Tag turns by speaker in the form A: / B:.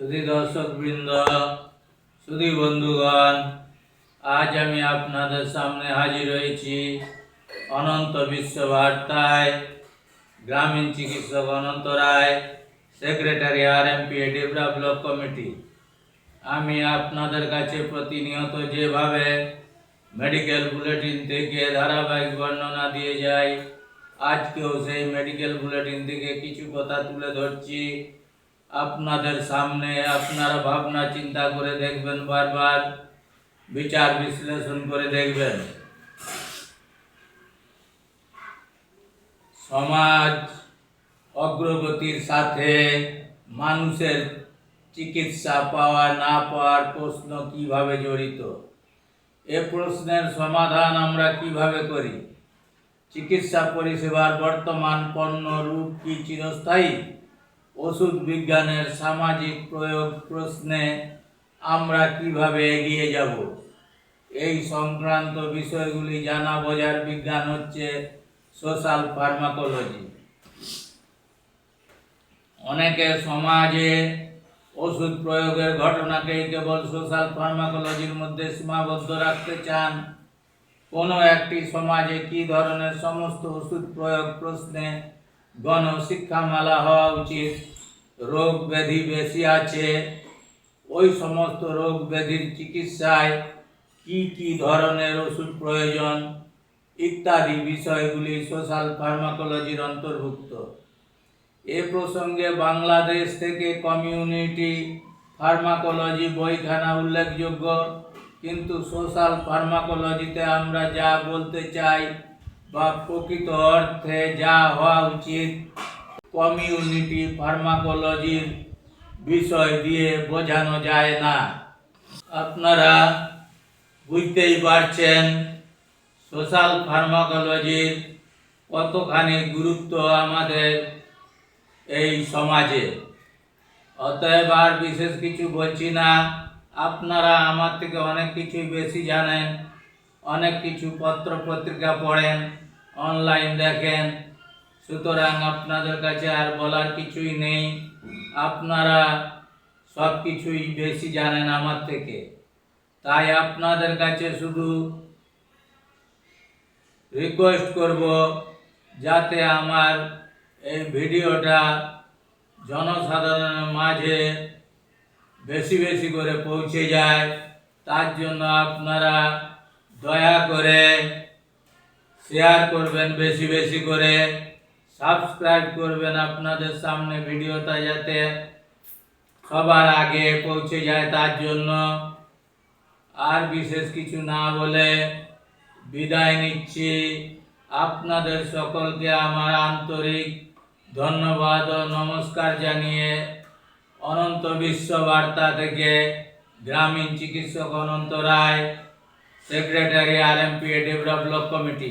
A: সুধী দর্শক বৃন্দ সুধী বন্ধুগণ আজ আমি আপনাদের সামনে হাজির হয়েছি অনন্ত বিশ্ব বার্তায় গ্রামীণ চিকিৎসক Ananta Roy, secretary R M P Debra block committee. আমি আপনাদের কাছে প্রতিনিয়ত যেভাবে মেডিকেল বুলেটিন থেকে ধারাবাহিক বর্ণনা দিয়ে যাই, আজকেও সেই মেডিকেল বুলেটিন থেকে কিছু কথা তুলে ধরছি। আপনাদের সামনে আপনারা ভাবনা চিন্তা করে দেখবেন, বারবার বিচার বিশ্লেষণ করে দেখবেন। সমাজ অগ্রগতির সাথে মানুষের চিকিৎসা পাওয়া না পাওয়ার প্রশ্ন কীভাবে জড়িত? এ প্রশ্নের সমাধান আমরা কীভাবে করি? চিকিৎসা পরিষেবার বর্তমান পণ্য রূপ কি চিরস্থায়ী? ওষুধ বিজ্ঞানের সামাজিক প্রয়োগ প্রশ্নে আমরা কীভাবে এগিয়ে যাব? এই সংক্রান্ত বিষয়গুলি জানা বোঝার বিজ্ঞান হচ্ছে সোশ্যাল ফার্মাকোলজি। অনেকে সমাজে ওষুধ প্রয়োগের ঘটনাকেই কেবল সোশ্যাল ফার্মাকোলজির মধ্যে সীমাবদ্ধ রাখতে চান। কোনো একটি সমাজে কি ধরনের সমস্ত ওষুধ প্রয়োগ প্রশ্নে গণশিক্ষামালা হওয়া উচিত। রোগ ব্যাধি বেশি আছে। ওই সমস্ত রোগ ব্যাধির চিকিৎসায় কি কি ধরনের ওষুধ প্রয়োজন ইত্যাদি বিষয়গুলি সোশ্যাল ফার্মাকোলজির অন্তর্ভুক্ত। এ প্রসঙ্গে বাংলাদেশ থেকে কমিউনিটি ফার্মাকোলজি বইখানা উল্লেখযোগ্য। কিন্তু সোশ্যাল ফার্মাকোলজিতে আমরা যা বলতে চাই বা প্রকৃত অর্থে যা হওয়া উচিত। কমিউনিটি ফার্মাকোলজির বিষয় দিয়ে বোঝানো যায় না। আপনারা বুঝতেই পারছেন, সোশ্যাল ফার্মাকোলজির কতখানি গুরুত্ব আমাদের এই সমাজে। অতএব আর বিশেষ কিছু বলছি না। আপনারা আমার থেকে অনেক কিছুই বেশি জানেন। অনেক কিছু পত্র পত্রিকা পড়েন অনলাইন দেখেন। সুতরাং আপনাদের কাছে আর বলার কিছুই নেই। আপনারা সব কিছুই বেশি জানেন আমার থেকে। তাই আপনাদের কাছে শুধু রিকোয়েস্ট করব যাতে আমার এই ভিডিওটা জনসাধারণের মাঝে বেশি বেশি করে পৌঁছে যায়। তার জন্য আপনারা দয়া করে শেয়ার করবেন বেশি বেশি করে সাবস্ক্রাইব করবেন আপনাদের সামনে ভিডিওটা যাতে সবার আগে পৌঁছে যায় তার জন্য। আর বিশেষ কিছু না বলে বিদায় নিচ্ছি। আপনাদের সকলকে আমার আন্তরিক ধন্যবাদ ও নমস্কার জানিয়ে অনন্ত বিশ্ব বার্তা থেকে গ্রামীণ চিকিৎসক Ananta Roy secretary R M P develop block committee